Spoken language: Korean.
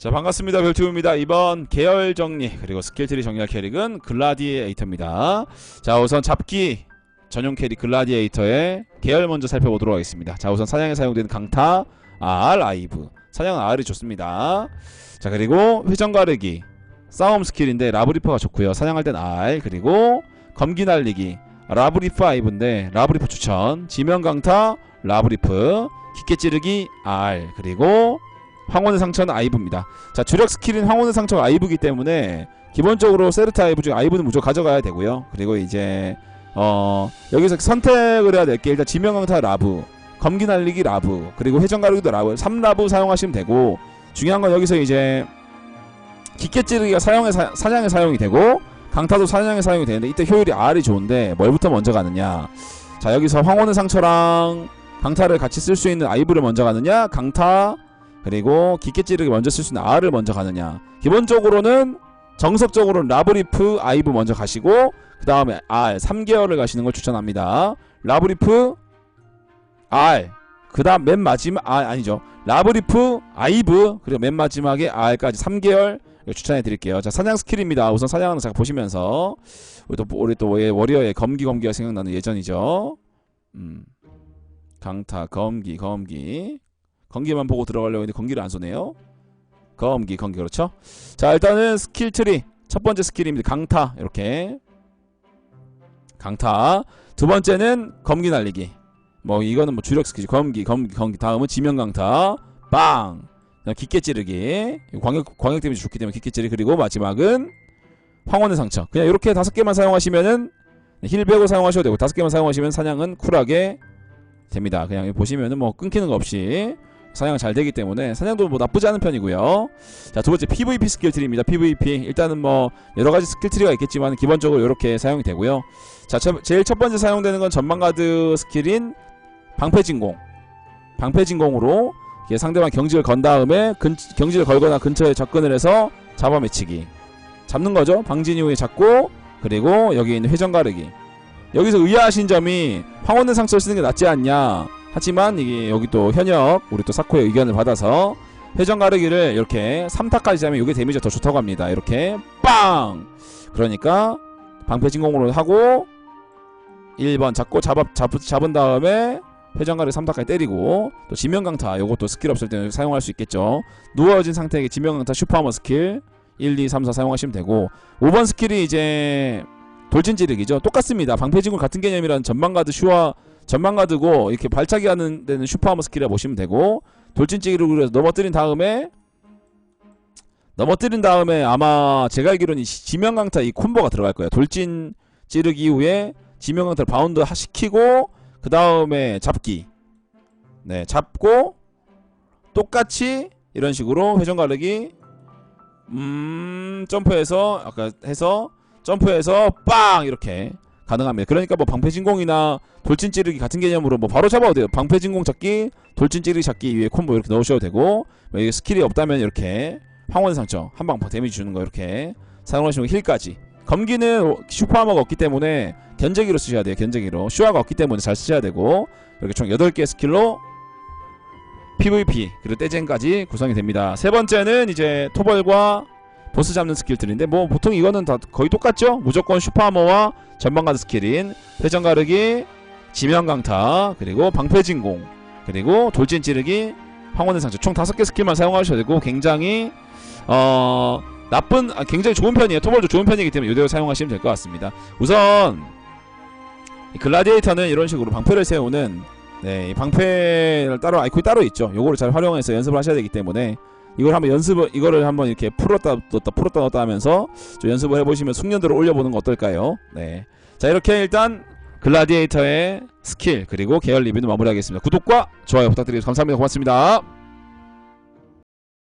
자 반갑습니다. 별튜브입니다. 이번 계열 정리 그리고 스킬트리 정리할 캐릭은 글라디에이터입니다. 자 우선 잡기 전용 캐릭 글라디에이터의 계열 먼저 살펴보도록 하겠습니다. 자 우선 사냥에 사용되는 강타 R 아이브. 사냥은 R이 좋습니다. 자 그리고 회전 가르기. 싸움 스킬인데 라브리퍼가 좋고요. 사냥할 땐 R 그리고 검기 날리기. 라브리프 아이브인데 라브리프 추천. 지면 강타 라브리프. 깊게 찌르기 R 그리고 황혼의 상처는 아이브입니다. 자 주력 스킬인 황혼의 상처가 아이브기 때문에 기본적으로 세르타 아이브 중에 아이브는 무조건 가져가야 되고요. 그리고 이제 어 여기서 선택을 해야 될 게 일단 지명강타 라브, 검기 날리기 라브, 그리고 회전 가르기도 라브, 3라브 사용하시면 되고 중요한 건 여기서 이제 깊게 찌르기가 사용에 사, 사냥에 사용이 되고 강타도 사냥에 사용이 되는데 이때 효율이 R이 좋은데 뭘부터 먼저 가느냐 자 여기서 황혼의 상처랑 강타를 같이 쓸 수 있는 아이브를 먼저 가느냐 강타 그리고 깊게 찌르기 먼저 쓸 수 있는 R을 먼저 가느냐. 기본적으로는 정석적으로는 라브리프 아이브 먼저 가시고 그 다음에 R 3개월을 가시는 걸 추천합니다. 라브리프 R 그 다음 맨 마지막 아 아니죠. 라브리프 아이브 그리고 맨 마지막에 R까지 3개월 추천해 드릴게요. 자 사냥 스킬입니다. 우선 사냥하는 거 잠깐 보시면서. 우리 또 우리 또 워리어의 검기 검기가 생각나는 예전이죠. 음. 강타 검기 검기 건기만 보고 들어가려고 했는데 건기를 안 쏘네요. 검기, 건기 그렇죠? 자 일단은 스킬 트리. 첫 번째 스킬입니다. 강타. 이렇게. 강타. 두 번째는 검기 날리기. 뭐 이거는 뭐 주력 스킬 검기, 검기, 검기. 다음은 지명 강타. 빵! 깊게 찌르기. 광역 광역 데미지 좋기 때문에 깊게 찌르기. 그리고 마지막은 황혼의 상처. 그냥 이렇게 다섯 개만 사용하시면은 힐백을 사용하셔도 되고 다섯 개만 사용하시면 사냥은 쿨하게 됩니다. 그냥 보시면은 뭐 끊기는 거 없이 사냥 잘 되기 때문에 사냥도 뭐 나쁘지 않은 편이고요. 자, 두 번째 PVP 스킬 트리입니다. PVP. 일단은 뭐 여러 가지 스킬 트리가 있겠지만 기본적으로 이렇게 사용이 되고요. 자, 첫- 제일 첫 번째 사용되는 건 전방가드 스킬인 방패진공. 방패진공으로 상대방 경직을 건 다음에 근, 경직을 걸거나 근처에 접근을 해서 잡아매치기. 잡는 거죠. 방진 이후에 잡고 그리고 여기 있는 회전 가르기. 여기서 의아하신 점이 황혼의 상처를 쓰는 게 낫지 않냐. 하지만 이게 여기 또 현역 우리 또 사코의 의견을 받아서 회전 가르기를 이렇게 3타까지 잡으면 이게 데미지가 더 좋다고 합니다. 이렇게 빵! 그러니까 방패 진공으로 하고 1번 잡고 잡아, 잡, 잡은 다음에 회전 가르기 3타까지 때리고 또 지명 강타 요것도 스킬 없을 때는 사용할 수 있겠죠. 누워진 상태에 지명 강타 슈퍼하머 스킬 1, 2, 3, 4 사용하시면 되고 5번 스킬이 이제 돌진 찌르기죠. 똑같습니다. 방패 진공 같은 개념이라는 전방 가드 슈와 전방 가드고 이렇게 발차기 하는 데는 슈퍼하머 스킬이라 보시면 되고 돌진찌기로 그래서 넘어뜨린 다음에 넘어뜨린 다음에 아마 제가 알기로는 이 지명강타 이 콤보가 들어갈 거예요. 돌진 찌르기 이후에 지명강타를 바운드 하- 시키고 그 다음에 잡기. 네 잡고 똑같이 이런 식으로 회전 가르기 음 점프해서 아까 해서 점프해서 빵! 이렇게 가능합니다. 그러니까 뭐 방패진공이나 돌진 찌르기 같은 개념으로 뭐 바로 잡아도 돼요. 방패진공 잡기, 돌진 찌르기 잡기 위에 콤보 이렇게 넣으셔도 되고 뭐 이게 스킬이 없다면 이렇게 황혼 상처 한방 데미지 주는 거 이렇게 사용하시는 거 힐까지. 검기는 슈퍼하머가 없기 때문에 견제기로 쓰셔야 돼요. 견제기로 슈아가 없기 때문에 잘 쓰셔야 되고 이렇게 총 8개 스킬로 PVP 그리고 떼젠까지 구성이 됩니다. 세 번째는 이제 토벌과 보스 잡는 스킬들인데 뭐 보통 이거는 다 거의 똑같죠? 무조건 슈퍼하머와 전방가드 스킬인 회전 가르기, 지명 강타, 그리고 방패 진공, 그리고 돌진 찌르기, 황혼의 상처 총 다섯 개 스킬만 사용하셔도 되고 굉장히 어 나쁜 아, 굉장히 좋은 편이에요. 토벌도 좋은 편이기 때문에 이대로 사용하시면 될 것 같습니다. 우선 이 글라디에이터는 이런 식으로 방패를 세우는 네, 이 방패를 따로 아이콘이 따로 있죠. 요거를 잘 활용해서 연습을 하셔야 되기 때문에 이걸 한번 연습을 이거를 한번 이렇게 풀었다 넣었다 풀었다 넣었다 하면서 좀 연습을 해보시면 숙련도를 올려보는 거 어떨까요? 네. 자 이렇게 일단 글라디에이터의 스킬 그리고 계열 리뷰는 마무리하겠습니다. 구독과 좋아요 부탁드리겠습니다. 감사합니다. 고맙습니다.